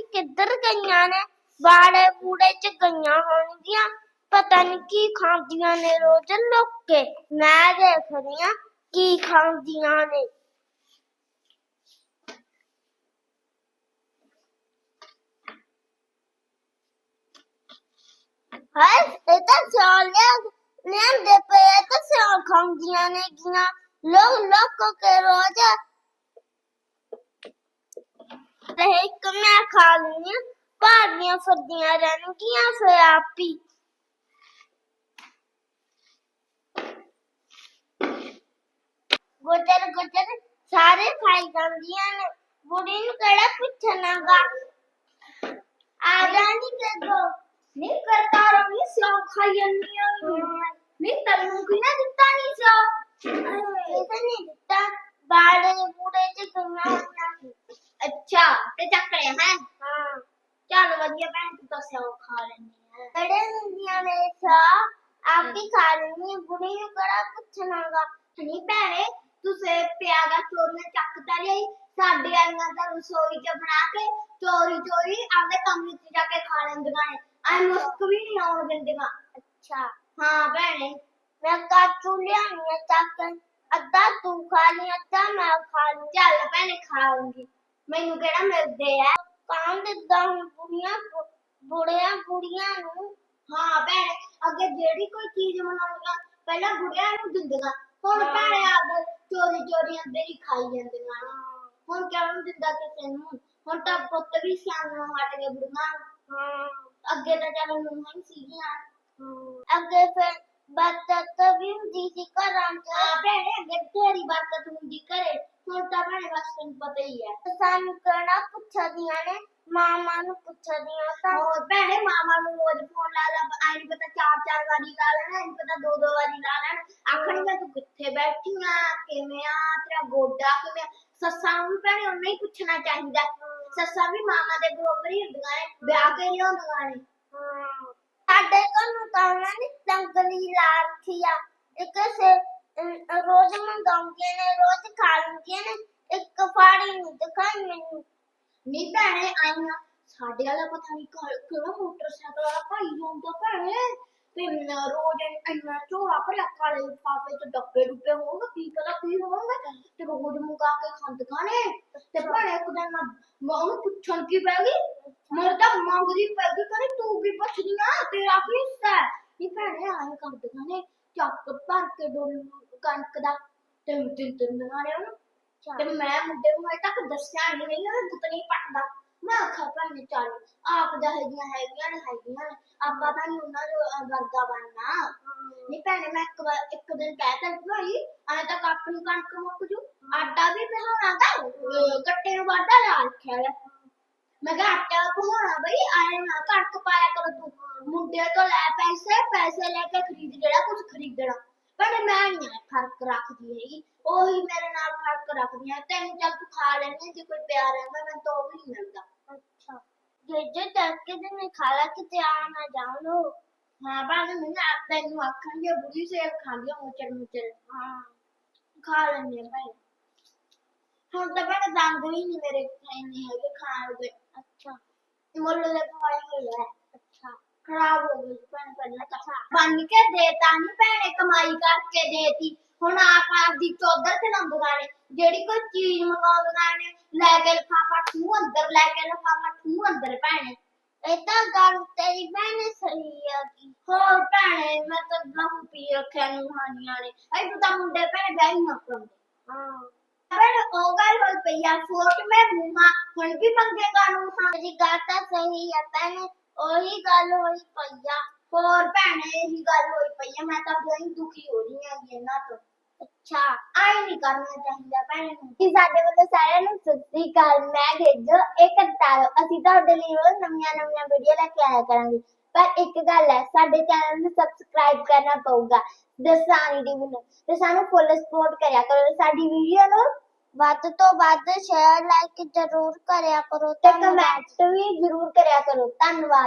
ਨਹੀਂ ਕਿੱਧਰ ਗਈਆਂ ਨੇ? ਬਾੜੇ ਬੂੜੇ ਚ ਗਈਆਂ ਹੋਣਗੀਆਂ। ਪਤਾ ਨਹੀਂ ਕੀ ਖਾਂਦੀਆਂ ਨੇ ਰੋਜ਼ ਲੁੱਕ। ਕੇ ਮੈਂ ਦੇਖ ਰਹੀ ਹਾਂ ਕੀ ਖਾਂਦੀਆਂ ਨੇ। ਹਾਏ ਇਹ ਤਾਂ ਸਿਆਲਿਆ ਲੈਂਦੇ ਪਏ ਤਾਂ ਸਿਆ ਖਾਂਦੀਆਂ ਨੇ ਗੀਆਂ ਲੋਕ ਲੋਕ ਕੇ ਰੋਜ਼। ਤੇ ਇੱਕ ਮੈਂ ਖਾ ਲਈਆਂ ਭਾਰੀਆਂ ਫਰਦੀਆਂ ਰਹਿਣਗੀਆਂ ਫਿਰ ਆਪੀ ਗੁੱਜਰ ਗੁੱਜਰ ਸਾਰੇ ਖਾਈ ਜਾਂਦੀਆਂ ਨੇ ਬੁੜੀ ਨੂੰ ਕਿਹੜਾ ਪੁੱਛਣਾਗਾ ਆ ਜਾਣੀ ਕਦੋਂ ਨਹੀਂ ਕਰਤਾ ਰਵੀ ਸਿਓ ਖਾਈ ਜਾਂਦੀਆਂ ਨਹੀਂ ਤੈਨੂੰ ਕੀ ਨਾ ਦਿੱਤਾ ਨਹੀਂ ਸਿਓ ਇਹ ਨਹੀਂ ਦਿੱਤਾ ਬਾੜੇ ਅੱਛਾ ਤੇ ਚੱਕਰੇ ਹੈ ਹਾਂ ਚੱਲ ਵਧੀਆ ਭੈਣ ਤੂੰ ਤਾਂ ਸਿਓ ਖਾ ਲੈਂਦੀ ਹੈ ਕੜੇ ਹੁੰਦੀਆਂ ਨੇ ਸਾ ਆਪ ਹੀ ਖਾ ਲੈਣੀ ਬੁੜੀ ਨੂੰ ਕਿਹੜਾ ਪੁੱਛਣਾਗਾ ਨਹੀਂ ਭੈਣੇ ਤੂੰ ਸੇ ਪਿਆਗਾ ਚੋਰੀਆਂ ਚੱਕ ਤਾਂ ਲਈ ਸਾਡੇ ਆਈਆਂ ਤਾਂ ਰਸੋਈ ਚ ਬਣਾ ਕੇ ਚੋਰੀ ਚੋਰੀ ਆਪਦੇ ਕਮਰੇ ਚ ਜਾ ਕੇ ਖਾ ਲੈਂਦੀਆਂ ਨੇ ਐ ਮੁਸਕ ਵੀ ਨਹੀਂ ਆਉਣ ਦਿੰਦੀਆਂ ਅੱਛਾ ਹਾਂ ਭੈਣੇ ਮੈਂ ਕਾਚੂ ਲਿਆਉਣੀ ਆ ਚੱਕ ਅੱਧਾ ਤੂੰ ਖਾ ਲਈ ਅੱਧਾ ਮੈਂ ਖਾ ਲਈ ਚੱਲ ਭੈਣੇ ਖਾਉਂਗੀ ਮੈਨੂੰ ਕਿਹੜਾ ਮਿਲਦੇ ਆ? ਕਾਂ ਦਿੰਦਾ ਹੁਣ ਬੁੜੀਆਂ ਬੁੜਿਆਂ ਬੁੜੀਆਂ ਨੂੰ। ਹਾਂ ਭੈਣੇ ਅੱਗੇ ਜਿਹੜੀ ਕੋਈ ਚੀਜ਼ ਬਣਾਉਂਦੀਆਂ ਪਹਿਲਾਂ ਬੁੜਿਆਂ ਨੂੰ ਦਿੰਦੀਆਂ। ਹੁਣ। ਭੈਣੇ ਆਪਦਾ ਚੋਰੀ ਚੋਰੀ ਅੰਦਰ ਹੀ ਖਾਈ ਜਾਂਦੀਆਂ। ਹੁਣ ਕਿਉਂ ਦਿੰਦਾ ਕਿਸੇ ਨੂੰ? ਹੁਣ ਤਾਂ ਪੁੱਤ ਵੀ ਸਿਆਣਾ ਹਟ ਗਏ ਬੁੜੀਆਂ। ਅੱਗੇ ਤਾਂ ਚੱਲ ਨੂੰਹਾਂ ਹੀ ਸੀਗੀਆਂ। ਅੱਗੇ ਫਿਰ ਬਤਤ ਵੀ ਹੁੰਦੀ ਸੀ ਘਰਾਂ ਚ। ਭੈਣੇ, ਅੱਗੇ ਤੇਰੀ ਬਰਕਤ ਹੁੰਦੀ ਘਰੇ। ਹੁਣ ਤਾਂ ਭੈਣੇ ਬਸ ਤੈਨੂੰ ਪਤਾ ਹੀ ਹੈ। ਸਾਨੂੰ ਕਿਹੜਾ ਪੁੱਛਦੀਆਂ ਨੇ? ਮਾਮਾ ਨੂੰ ਪੁੱਛਦੀਆਂ ਤਾਂ। ਹੋਰ ਭੈਣੇ, ਮਾਮਾ ਨੂੰ ਰੋਜ਼ ਫੋਨ ਲਾ ਲਾ। ਆਈ ਨਹੀਂ ਪਤਾ ਚਾਰ ਚਾਰ ਵਾਰੀ ਲਾ ਲੈਣਾ ਨਹੀਂ ਪਤਾ ਦੋ ਦੋ ਵਾਰੀ ਲਾ ਲੈਣਾ। ਆਖਣਗੇ ਤੂੰ ਕਿੱਥੇ ਬੈਠੀ ਆ ਕਿਵੇਂ ਆ? ਤੇਰਾ ਗੋਡਾ ਕਿਵੇਂ ਸੱਸਾਂ ਨੂੰ ਵੀ ਭੈਣੇ ਉਹਨੇ ਹੀ ਪੁੱਛਣਾ ਚਾਹੀਦਾ। ਸੱਸਾਂ ਵੀ ਮਾਮਾ ਦੇ ਬਰੋਬਰ ਹੀ ਹੁੰਦੀਆਂ ਨੇ, ਵਿਆਹ ਕੇ ਲਿਆਉਂਦੀਆਂ ਨੇ। ਸਾਡੇ ਘਰ ਨੂੰ ਤਾਂ ਆ। ਇੱਕ ਸੇ ਰੋਜ਼ ਮੰਗਾਉਂਦੀਆਂ ਨੇ, ਰੋਜ਼ ਖਾ ਨੇ, ਇੱਕ ਫਾੜੀ ਨਹੀਂ ਦਿਖਾਈ ਮੈਨੂੰ। ਨਹੀਂ ਭੈਣੇ ਆਈਆਂ ਸਾਡੇ ਵਾਲਾ ਪਤਾ ਨਹੀਂ ਕਿਹੜਾ ਮੋਟਰਸਾਈਕਲ ਵਾਲਾ ਭਾਈ ਹੁੰਦਾ ਭੈਣੇ। ਤੇ ਰੋਜ਼ ਇੰਨਾ ਝੋਲਾ ਭਰਿਆ, ਕਾਲੇ ਲਿਫਾਫੇ ਚ ਡੱਬੇ ਡੁੱਬੇ ਹੋਣਗੇ, ਕੀ ਪਤਾ ਕੀ ਹੋਣਗੇ। ਤੇ ਰੋਜ਼ ਮੁਕਾ ਕੇ ਖਾਂਦੀਆਂ ਨੇ। ਤੇ ਭੈਣੇ, ਇੱਕ ਦਿਨ ਮੈਂ ਮੈਂ ਉਹਨੂੰ ਪੁੱਛਣ ਕੀ ਪੈ ਗਈ? ਮੇਰੇ ਤਾਂ ਮੰਗਦੀ ਪੈ ਗਈ ਕਹਿੰਦੀ ਤੂੰ ਕੀ ਪੁੱਛਦੀ ਆ ਤੇਰਾ ਕੀ ਹਿੱਸਾ ਹੈ? ਨਹੀਂ ਭੈਣੇ ਆਏ ਕਰਦੀਆਂ ਨੇ ਚੱਕ ਭਰ ਕੇ ਡੋਲ ਕਣਕ ਦਾ ਤੇ ਦਿਨ ਦਿੰਦੀਆਂ ਨੇ ਉਹਨੂੰ। ਤੇ ਮੈਂ ਮੁੰਡੇ ਨੂੰ ਹਜੇ ਤੱਕ ਦੱਸਿਆ ਨਹੀਂ ਨਹੀਂ ਉਹ ਦੁੱਤ ਨਹੀਂ ਪਟਦਾ। ਮੈਂ ਆਖਾ ਭੈਣੇ ਚੱਲ ਆਪ ਦਾ ਹੈਗੀਆਂ ਹੈਗੀਆਂ ਨੇ ਹੈਗੀਆਂ ਨੇ। ਆਪਾਂ ਤਾਂ ਨਹੀਂ ਉਹਨਾਂ ਦੇ ਵਰਗਾ ਬਣਨਾ। ਨਹੀਂ ਭੈਣੇ ਮੈਂ ਇੱਕ ਵਾਰ ਇੱਕ ਦਿਨ ਕਹਿ ਤਾ ਭਾਈ ਐ ਤਾਂ ਆਪਣੀ ਕਣਕ ਮੁੱਕ ਜੂ। ਆਟਾ ਵੀ ਪਿਹਾਉਣਾ ਦਾ ਕੱਟੇ ਨੂੰ ਵਾਢਾ ਲਾ ਰੱਖਿਆ ਲੈ ਮੈਂ ਕਿਹਾ ਆਟਾ ਪਿਹਾਉਣਾ ਬਈ ਆਏ ਨਾ ਕਣਕ ਪਾਇਆ ਕਰੋ ਤੂੰ। ਮੁੰਡੇ ਤੋਂ ਲੈ ਪੈਸੇ ਪੈਸੇ ਲੈ ਕੇ ਖਰੀਦ ਜਿਹੜਾ ਕੁਝ ਖਰੀਦਣਾ। ਪਰ ਮੈਂ ਨਹੀਂ ਫ਼ਰਕ ਰੱਖਦੀ ਹੈਗੀ। ਉਹੀ ਮੇਰੇ ਨਾਲ ਫ਼ਰਕ ਰੱਖਦੀ ਹੈ ਤੈਨੂੰ ਚੱਲ ਤੂੰ ਖਾ ਲੈਣੀ ਜੇ ਕੋਈ ਪਿਆਰ ਹੈ ਮੈਂ ਤਾਂ ਉਹ ਵੀ ਨਹੀਂ ਮਿਲਦਾ। ਅੱਛਾ। ਜੇ ਜੇ ਤੜਕੇ ਦੇ ਨੇ ਖਾਲਾ ਕਿਤੇ ਆ ਨਾ ਜਾਣੋ ਹਾਂ ਬਾਅਦ ਮੈਂ ਨਾ ਤੈਨੂੰ ਆਖਾਂਗੇ ਬੁੜੀ ਸੇਬ ਖਾਂਦੀ ਮੁਚਰ ਮੁਚਰ ਹਾਂ। ਖਾ ਆ ਭਾਈ ਹੁਣ ਤਾਂ ਬੜਾ ਦੰਦ ਵੀ ਨਹੀਂ ਮੇਰੇ ਇੰਨੇ ਹੈਗੇ ਖਾਣ ਦੇ। ਅੱਛਾ। ਮੁੱਲ ਦੇ ਪਵਾਈ ਹੋਈ ਹੈ। ਅੱਛਾ। ਖਰਾਬ ਹੋ ਗਈ ਭੈਣ, ਪਹਿਲਾਂ ਤਾਂ ਬਣ ਕੇ ਦੇਤਾ ਨਹੀਂ ਭੈਣੇ, ਕਮਾਈ ਕਰਕੇ ਦੇਤੀ। ਹੁਣ ਆਪ ਆਪਦੀ ਚੌਧਰ ਤੇ ਨੰਬਰਾਂ ਨੇ ਜਿਹੜੀ ਕੋਈ ਚੀਜ਼ ਮੰਗਾਉਂਦੀਆਂ ਨੇ ਲੈ ਕੇ ਲਫਾਫਾ ਠੂ ਅੰਦਰ, ਲੈ ਕੇ ਲਫਾਫਾ ਠੂ ਅੰਦਰ ਭੈਣੇ। ਇਹ ਤਾਂ ਗੱਲ ਤੇਰੀ ਭੈਣ ਸਹੀ ਆ ਕੀ ਹੋਰ ਭੈਣੇ, ਮੈਂ ਤਾਂ ਲਹੂ ਪੀ ਰੱਖਿਆ ਨੂੰ ਹਾਨੀਆਂ ਨੇ। ਐ ਤੂੰ ਤਾਂ ਮੁੰਡੇ ਭੈਣੇ ਵਿਆਹ ਹੀ ਨਾ ਕਰਾਉਂਦੇ। ਹਾਂ। ਭੈਣੇ ਉਹ ਗੱਲ ਹੋਈ ਪਈ ਆ ਫੋਟ ਮੈਂ ਮੂੰਹਾਂ ਹੁਣ ਵੀ ਮੰਗੇਗਾ ਨੂੰ ਹਾਂ ਤੇਰੀ ਗੱਲ ਤਾਂ ਸਹੀ ਆ ਭੈਣ ਉਹੀ ਗੱਲ ਹੋਈ ਪਈਆ ਹੋਰ ਭੈਣੇ ਇਹੀ ਗੱਲ ਹੋਈ ਪਈ ਆ ਮੈਂ ਤਾਂ ਬਹੁਤ ਦੁਖੀ ਹੋ ਰਹੀ ਹਾਂ ਇਹਨਾਂ ਤੋਂ ਅੱਛਾ ਆਈ ਨਹੀਂ ਕਰਨਾ ਚਾਹੀਦਾ ਭੈਣੇ ਨੂੰ ਜੀ ਸਾਡੇ ਵੱਲੋਂ ਸਾਰਿਆਂ ਨੂੰ ਸਤਿ ਸ੍ਰੀ ਅਕਾਲ ਮੈਂ ਗੇਜੋ ਇਹ ਕਰਤਾਰੋ ਅਸੀਂ ਤੁਹਾਡੇ ਲਈ ਰੋਜ਼ ਨਵੀਆਂ ਨਵੀਆਂ ਵੀਡੀਓ ਲੈ ਕੇ ਆਇਆ ਕਰਾਂਗੇ ਪਰ ਇੱਕ ਗੱਲ ਹੈ ਸਾਡੇ ਚੈਨਲ ਨੂੰ ਸਬਸਕ੍ਰਾਈਬ ਕਰਨਾ ਪਊਗਾ ਦਸਾਨੀ ਟੀਵੀ ਨੂੰ। ਤੇ ਸਾਨੂੰ ਫੁੱਲ ਸਪੋਰਟ ਕਰਿਆ ਕਰੋ। ਸਾਡੀ ਵੀਡੀਓ ਨੂੰ ਵੱਧ ਤੋਂ ਵੱਧ ਸ਼ੇਅਰ ਲਾਈਕ ਜ਼ਰੂਰ ਕਰਿਆ ਕਰੋ। ਤੇ ਕਮੈਂਟ ਵੀ ਜ਼ਰੂਰ ਕਰਿਆ ਕਰੋ। ਧੰਨਵਾਦ।